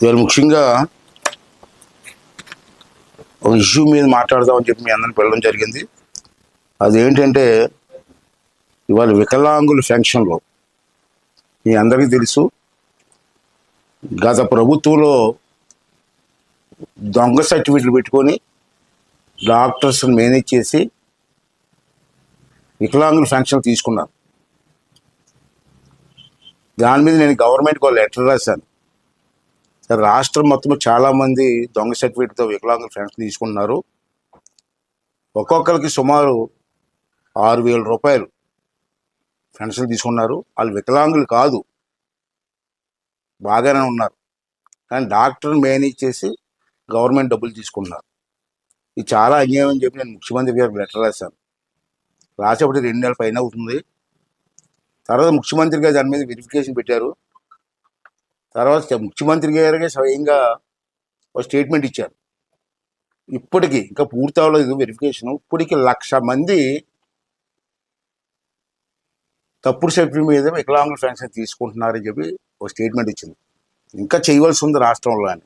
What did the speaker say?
ఇవాళ ముఖ్యంగా ఒక ఇష్యూ మీద మాట్లాడదామని చెప్పి మీ అందరిని వెళ్ళడం జరిగింది. అదేంటంటే ఇవాళ వికలాంగుల ఫెన్షన్లో మీ అందరికీ తెలుసు గత ప్రభుత్వంలో దొంగ సర్టిఫికెట్లు పెట్టుకొని డాక్టర్స్ని మేనేజ్ చేసి వికలాంగుల ఫెన్షన్ తీసుకున్నారు. దాని మీద నేను గవర్నమెంట్కి ఒక లెటర్ రాశాను. రాష్ట్రం మొత్తం చాలా మంది దొంగ సర్టిఫికేట్తో వికలాంగుల ఫ్రెండ్స్ తీసుకున్నారు ఒక్కొక్కరికి సుమారు ఆరు వేల రూపాయలు పెన్షన్ తీసుకున్నారు. వాళ్ళు వికలాంగులు కాదు. బాగానే ఉన్నారు. కానీ డాక్టర్ మేనేజ్ చేసి గవర్నమెంట్ డబ్బులు తీసుకున్నారు ఇది చాలా అన్యాయం అని చెప్పి నేను ముఖ్యమంత్రి గారికి లెటర్ రాశాను. రాసేపటి రెండు నెలల పైన అవుతుంది. తర్వాత ముఖ్యమంత్రి గారు దాని మీద వెరిఫికేషన్ పెట్టారు. తర్వాత ముఖ్యమంత్రి గారికి స్వయంగా ఒక స్టేట్మెంట్ ఇచ్చారు. ఇప్పటికి ఇంకా పూర్తి అవ్వలేదు వెరిఫికేషన్ ఇప్పటికి లక్ష మంది తప్పుడు సభ్యుల మీద వికలాంగుల ఫ్యాన్షన్ తీసుకుంటున్నారని చెప్పి ఒక స్టేట్మెంట్ ఇచ్చింది. ఇంకా చేయవలసి ఉంది రాష్ట్రంలో అని.